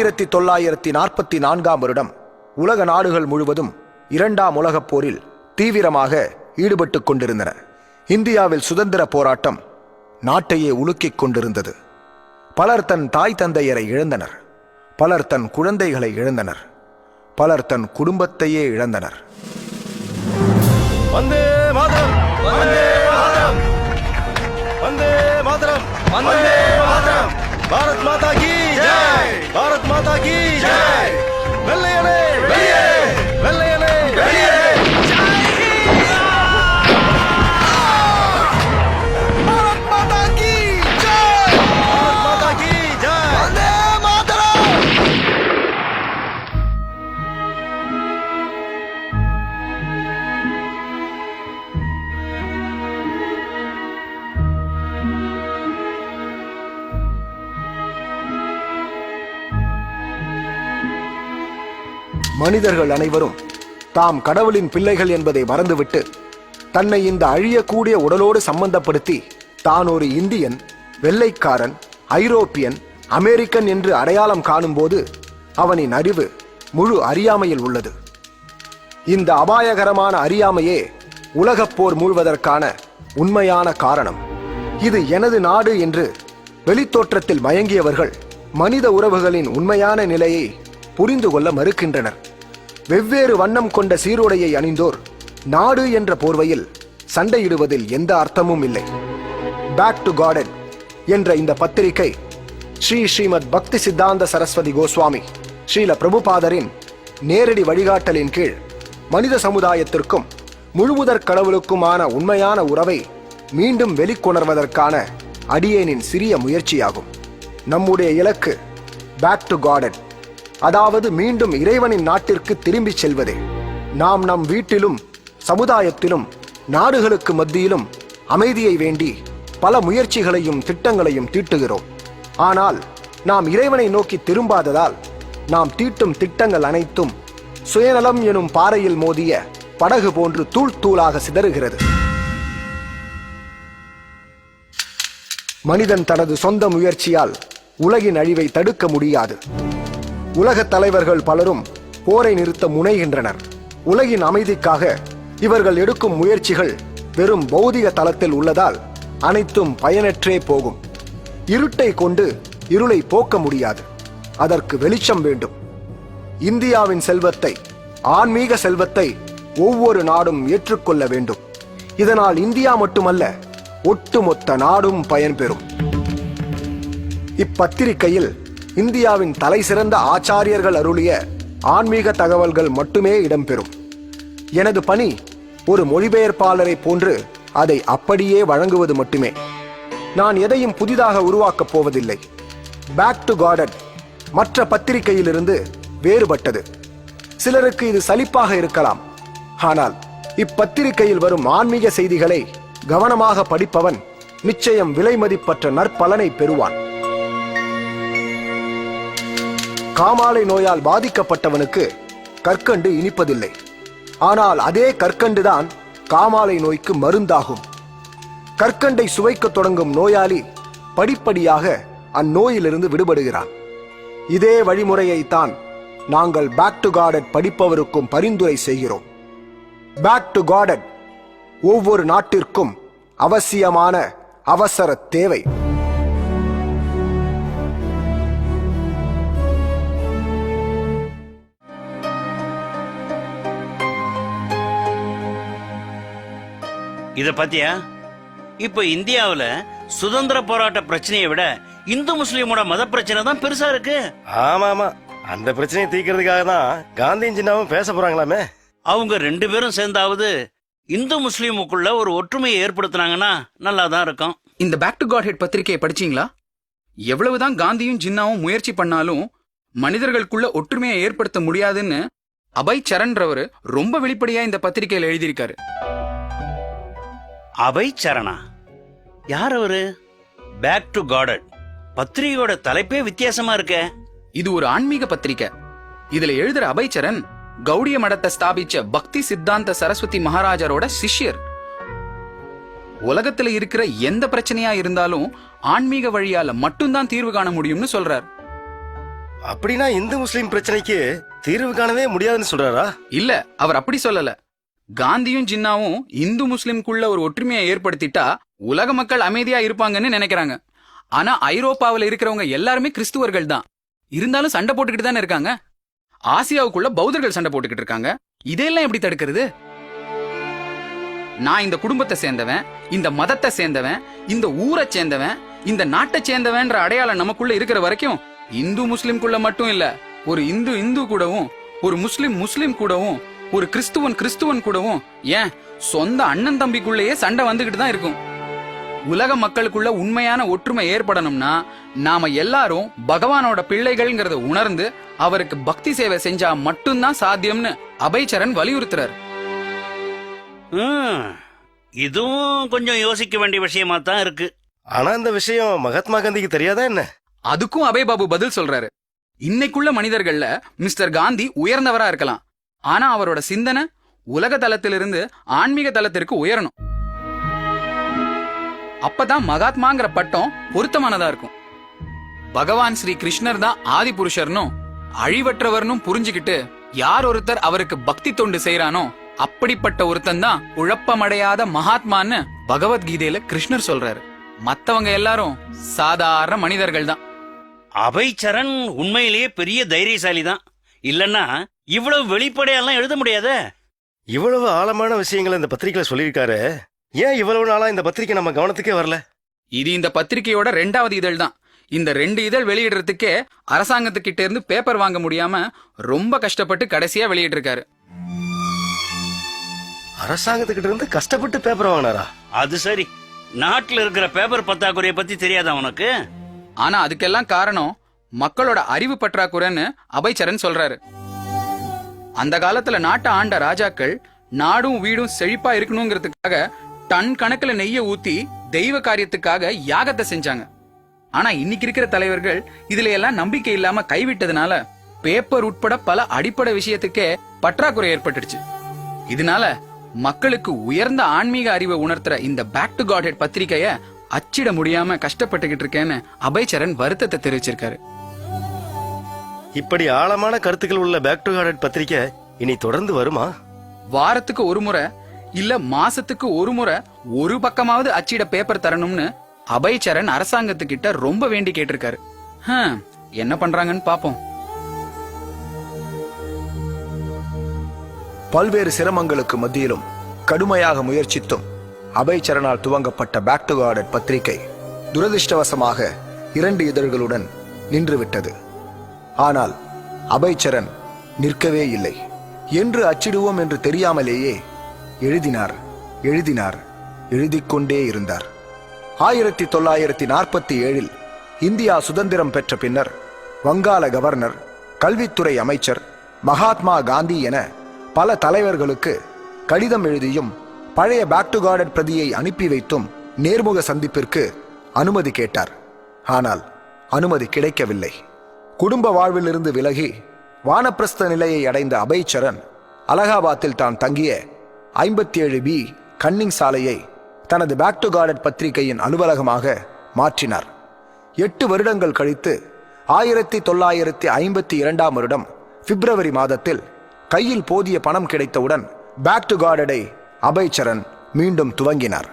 ஆயிரத்தி தொள்ளாயிரத்தி நாற்பத்தி நான்காம் வருடம் உலக நாடுகள் முழுவதும் இரண்டாம் உலகப் போரில் தீவிரமாக ஈடுபட்டு கொண்டிருந்தன. இந்தியாவில் சுதந்திர போராட்டம் நாட்டையே உலுக்கிக் கொண்டிருந்தது. பலர் தன் தாய் தந்தையரை இழந்தனர். பலர் தன் குழந்தைகளை இழந்தனர். பலர் தன் குடும்பத்தையே இழந்தனர். வந்தே மாதரம் வந்தே மாதரம். வந்தே மாதரம் வந்தே மாதரம். பாரத் மாதா கீ ஜெய் பாரத் மாதா கி மனிதர்கள் அனைவரும் தாம் கடவுளின் பிள்ளைகள் என்பதை மறந்துவிட்டு தன்னை இந்த அழியக்கூடிய உடலோடு சம்பந்தப்படுத்தி தான் ஒரு இந்தியன் வெள்ளைக்காரன் ஐரோப்பியன் அமெரிக்கன் என்று அடையாளம் காணும்போது அவனின் அறிவு முழு அறியாமையில் உள்ளது. இந்த அபாயகரமான அறியாமையே உலகப் போர் மூழ்வதற்கான உண்மையான காரணம். இது எனது நாடு என்று வெளித்தோற்றத்தில் மயங்கியவர்கள் மனித உறவுகளின் உண்மையான நிலையை புரிந்து கொள்ள மறுக்கின்றனர். வெவ்வேறு வண்ணம் கொண்ட சீருடையை அணிந்தோர். நாடு என்ற போர்வையில் சண்டையிடுவதில் எந்த அர்த்தமும் இல்லை. பேக் டு கார்டன் என்ற இந்த பத்திரிகை ஸ்ரீ ஸ்ரீமத் பக்தி சித்தாந்த சரஸ்வதி கோஸ்வாமி ஸ்ரீல பிரபுபாதரின் நேரடி வழிகாட்டலின் கீழ் மனித சமுதாயத்திற்கும் முழுமுதற் கடவுளுக்குமான உண்மையான உறவை மீண்டும் வெளிக்கொணர்வதற்கான அடியேனின் சிறிய முயற்சியாகும். நம்முடைய இலக்கு பேக் டு கார்டன் அதாவது மீண்டும் இறைவனின் நாட்டிற்கு திரும்பிச் செல்வதே. நாம் நம் வீட்டிலும் சமுதாயத்திலும் நாடுகளுக்கு மத்தியிலும் அமைதியை வேண்டி பல முயற்சிகளையும் திட்டங்களையும் தீட்டுகிறோம். ஆனால் நாம் இறைவனை நோக்கி திரும்பாததால் நாம் தீட்டும் திட்டங்கள் அனைத்தும் சுயநலம் எனும் பாறையில் மோதிய படகு போன்று தூள் தூளாக சிதறுகிறது. மனிதன் தனது சொந்த முயற்சியால் உலகின் அழிவை தடுக்க முடியாது. உலக தலைவர்கள் பலரும் போரை நிறுத்த முனைகின்றனர். உலகின் அமைதிக்காக இவர்கள் எடுக்கும் முயற்சிகள் வெறும் பௌதிக தளத்தில் உள்ளதால் அனைத்தும் பயனற்றே போகும். இருட்டை கொண்டு இருளை போக்க முடியாது. அதற்கு வெளிச்சம் வேண்டும். இந்தியாவின் செல்வத்தை ஆன்மீக செல்வத்தை ஒவ்வொரு நாடும் ஏற்றுக்கொள்ள வேண்டும். இதனால் இந்தியா மட்டுமல்ல ஒட்டுமொத்த நாடும் பயன்பெறும். இப்பத்திரிகையில் இந்தியாவின் தலை சிறந்த ஆச்சாரியர்கள் அருளிய ஆன்மீக தகவல்கள் மட்டுமே இடம்பெறும். எனது பணி ஒரு மொழிபெயர்ப்பாளரை போன்று அதை அப்படியே வழங்குவது மட்டுமே. நான் எதையும் புதிதாக உருவாக்கப் போவதில்லை. பேக் டு கார்டன் மற்ற பத்திரிகையிலிருந்து வேறுபட்டது. சிலருக்கு இது சலிப்பாக இருக்கலாம். ஆனால் இப்பத்திரிகையில் வரும் ஆன்மீக செய்திகளை கவனமாக படிப்பவன் நிச்சயம் விலைமதிப்பற்ற நற்பலனை பெறுவான். காமாலை நோயால் பாதிக்கப்பட்டவனுக்கு கற்கண்டு இனிப்பதில்லை. ஆனால் அதே கற்கண்டுதான் காமாலை நோய்க்கு மருந்தாகும். கற்கண்டை சுவைக்கத் தொடங்கும் நோயாளி படிப்படியாக அந்நோயிலிருந்து விடுபடுகிறான். இதே வழிமுறையைத்தான் நாங்கள் பேக் டு காடட் படிப்பவருக்கும் பரிந்துரை செய்கிறோம். பேக் டு காடட் ஒவ்வொரு நாட்டிற்கும் அவசியமான அவசர தேவை. இத பாத்தியா? இப்ப இந்தியாவுல சுதந்திர போராட்ட பிரச்சனையை விட இந்து முஸ்லீமோட மத பிரச்சனை தான் பெருசா இருக்கு. ஆமா ஆமா அந்த பிரச்சனையை தீர்க்கறதுக்காக தான் காந்தியும் சின்னாவும் பேச போறாங்களாமே. அவங்க ரெண்டு பேரும் சேர்ந்தாவது இந்து முஸ்லீமுக்குள்ள ஒரு ஒற்றுமையை ஏற்படுத்துனாங்கன்னா நல்லா தான் இருக்கும். இந்த பேக் டு காட் ஹெட் பத்திரிகையை படிச்சீங்களா? எவ்வளவுதான் காந்தியும் ஜின்னாவும் முயற்சி பண்ணாலும் மனிதர்களுக்குள்ள ஒற்றுமையை ஏற்படுத்த முடியாதுன்னு அபய் சரண்றவர் ரொம்ப வெளிப்படையா இந்த பத்திரிகையில எழுதியிருக்காரு. அபய் சரணா யார் அவரு பேக் டு கார்டன் பத்திரிகையோட தலைப்பே வித்தியாசமா இருக்கே. இது ஒரு ஆன்மீக பத்திரிக்கை. இதுல எழுதுற அபய் சரண் கௌடிய மடத்தை ஸ்தாபிச்ச பக்தி சித்தாந்த சரஸ்வதி மகாராஜரோட சிஷ்யர். உலகத்துல இருக்கிற எந்த பிரச்சனையா இருந்தாலும் ஆன்மீக வழியால மட்டும்தான் தீர்வு காண முடியும்னு சொல்றார். அப்படின்னா இந்து முஸ்லீம் பிரச்சனைக்கு தீர்வு காணவே முடியாதுன்னு சொல்றாரா? இல்ல அவர் அப்படி சொல்லல. காந்தியும் ஜின்னாவும் இந்து முஸ்லிம்குள்ள ஒரு ஒற்றுமையை ஏற்படுத்திட்டா உலக மக்கள் அமைதியா இருப்பாங்கன்னு நினைக்கிறாங்க. ஆனா ஐரோப்பாவில் இருக்கிறவங்க எல்லாருமே கிறிஸ்துவர்கள் தான் இருந்தாலும் சண்டை போட்டுக்கிட்டு தானே இருக்காங்க? ஆசியாவுக்குள்ள பௌத்தர்கள் சண்டை போட்டுக்கிட்டு இருக்காங்க. இதெல்லாம் எப்படி தடுக்கிறது? நான் இந்த குடும்பத்தை சேர்ந்தவன் இந்த மதத்தை சேர்ந்தவன் இந்த ஊரை சேர்ந்தவன் இந்த நாட்டை சேர்ந்தவன்ற அடையாளம் நமக்குள்ள இருக்கிற வரைக்கும் இந்து முஸ்லிம்குள்ள மட்டும் இல்ல ஒரு இந்து இந்து கூடவும் ஒரு முஸ்லிம் முஸ்லிம் கூடவும் ஒரு கிறிஸ்துவன் கிறிஸ்துவன் கூடவும் ஏன் சொந்த அண்ணன் தம்பிக்குள்ளேயே சண்டை வந்துகிட்டு தான் இருக்கும். உலக மக்களுக்குள்ள உண்மையான ஒற்றுமை ஏற்படணும்னா நாம எல்லாரும் பகவானோட பிள்ளைகள்ங்கிறத உணர்ந்து அவருக்கு பக்தி சேவை செஞ்சா மட்டும்தான் சாத்தியம்னு அபைச்சரன் வலியுறுத்துறாரு. ம், இதுவும் கொஞ்சம் யோசிக்க வேண்டிய விஷயமா தான் இருக்கு. ஆனா இந்த விஷயம் மகாத்மா காந்திக்கு தெரியாதா என்ன? அதுக்கும் அபய் பாபு பதில் சொல்றாரு. இன்னைக்குள்ள மனிதர்கள்ல மிஸ்டர் காந்தி உயர்ந்தவரா இருக்கலாம். ஆனா அவரோட சிந்தனை உலக தளத்திலிருந்து ஆன்மீக தளத்திற்கு உயரணும். அப்பதான் மகாத்மாங்கிற பட்டம் பொருத்தமானதா இருக்கும். பகவான் ஸ்ரீ கிருஷ்ணர் தான் ஆதி புருஷர்னும் அழிவற்றவர்னும் புரிஞ்சுகிட்டு யார் ஒருத்தர் அவருக்கு பக்தி தொண்டு செய்யறானோ அப்படிப்பட்ட ஒருத்தன் தான் குழப்பமடையாத மகாத்மான்னு பகவத்கீதையில கிருஷ்ணர் சொல்றாரு. மத்தவங்க எல்லாரும் சாதாரண மனிதர்கள் தான். அபய்சரண் உண்மையிலேயே பெரிய தைரியசாலி தான் இல்லன்னா இவ்வளவு வெளிப்படையெல்லாம் எழுத முடியாதே? இவ்வளவு ஆழமான விஷயங்களை இந்த பத்திரிக்கையில சொல்லியிருக்காரு. ஏன் இவ்வளவு நாளா இந்த பத்திரிக்கை நம்ம கவனத்துக்கே வரல? இது இந்த பத்திரிகையோட ரெண்டாவது இதழ் தான். இந்த ரெண்டு இதழ் வெளியிடுறதுக்கே அரசாங்கத்துக்கிட்ட இருந்து பேப்பர் வாங்க முடியாம ரொம்ப கஷ்டப்பட்டு கடைசியா வெளியிட்டிருக்காரு. அரசாங்கத்துக்கிட்ட இருந்து கஷ்டப்பட்டு பேப்பர் வாங்கினாரா? அது சரி. நாட்டுல இருக்கிற பேப்பர் பத்தாக்குறைய பத்தி தெரியாதா உனக்கு? ஆனா அதுக்கெல்லாம் காரணம் மக்களோட அறிவு பற்றாக்குறைன்னு அபைச்சரன் சொல்றாரு. அந்த காலத்துல நாட்டை ஆண்ட ராஜாக்கள் நாடும் வீடும் செழிப்பா இருக்கணுங்கிறதுக்காக டன் கணக்குல நெய்ய ஊத்தி தெய்வ காரியத்துக்காக யாகத்தை செஞ்சாங்க. ஆனா இன்னைக்கு இருக்கிற தலைவர்கள் இதுல எல்லாம் நம்பிக்கை இல்லாம கைவிட்டதுனால பேப்பர் உட்பட பல அடிப்படை விஷயத்துக்கே பற்றாக்குறை ஏற்பட்டுடுச்சு. இதனால மக்களுக்கு உயர்ந்த ஆன்மீக அறிவை உணர்த்துற இந்த பேக் டு காட் ஹெட் பத்திரிகைய அச்சிட முடியாம கஷ்டப்பட்டுக்கிட்டு இருக்கேன்னு அபய்சரன் வருத்தத்தை தெரிவிச்சிருக்காரு. இப்படி ஆழமான கருத்துக்கள் உள்ள பேக் டு கார்டட் பத்திரிக்கை இனி தொடர்ந்து வருமா? வாரத்துக்கு ஒரு முறை இல்ல மாசத்துக்கு ஒரு முறை ஒரு பக்கமாவது அச்சிட பேப்பர் தரணும்னு அபய்சரன் அரசாங்கத்துக்கிட்ட ரொம்ப வேண்டி கேட்டிருக்காரு. என்ன பண்றாங்கன்னு பாப்போம். பல்வேறு சிரமங்களுக்கு மத்தியிலும் கடுமையாக முயற்சித்தும் அபய்சரனால் துவங்கப்பட்ட பேக் டு கார்டட் பத்திரிகை துரதிர்ஷ்டவசமாக இரண்டு இதழ்களுடன் நின்றுவிட்டது. ஆனால் அபய்சரன் நிற்கவே இல்லை. என்று அச்சிடுவோம் என்று தெரியாமலேயே எழுதினார் எழுதினார் எழுதிக்கொண்டே இருந்தார். ஆயிரத்தி தொள்ளாயிரத்தி நாற்பத்தி ஏழில் இந்தியா சுதந்திரம் பெற்ற பின்னர் வங்காள கவர்னர் கல்வித்துறை அமைச்சர் மகாத்மா காந்தி என பல தலைவர்களுக்கு கடிதம் எழுதியும் பழைய பேக் டு கார்டன் பிரதியை அனுப்பி வைத்தும் நேர்முக சந்திப்பிற்கு அனுமதி கேட்டார். ஆனால் அனுமதி கிடைக்கவில்லை. குடும்ப வாழ்விலிருந்து விலகி வானப்பிரஸ்த நிலையை அடைந்த அபய்சரன் அலகாபாத்தில் தான் தங்கிய ஐம்பத்தி ஏழு பி கன்னிங் சாலையை தனது பேக் டு கார்டட் பத்திரிகையின் அலுவலகமாக மாற்றினார். எட்டு வருடங்கள் கழித்து ஆயிரத்தி தொள்ளாயிரத்தி ஐம்பத்தி இரண்டாம் வருடம் பிப்ரவரி மாதத்தில் கையில் போதிய பணம் கிடைத்தவுடன் பேக் டு கார்டடை அபய்சரன் மீண்டும் துவங்கினார்.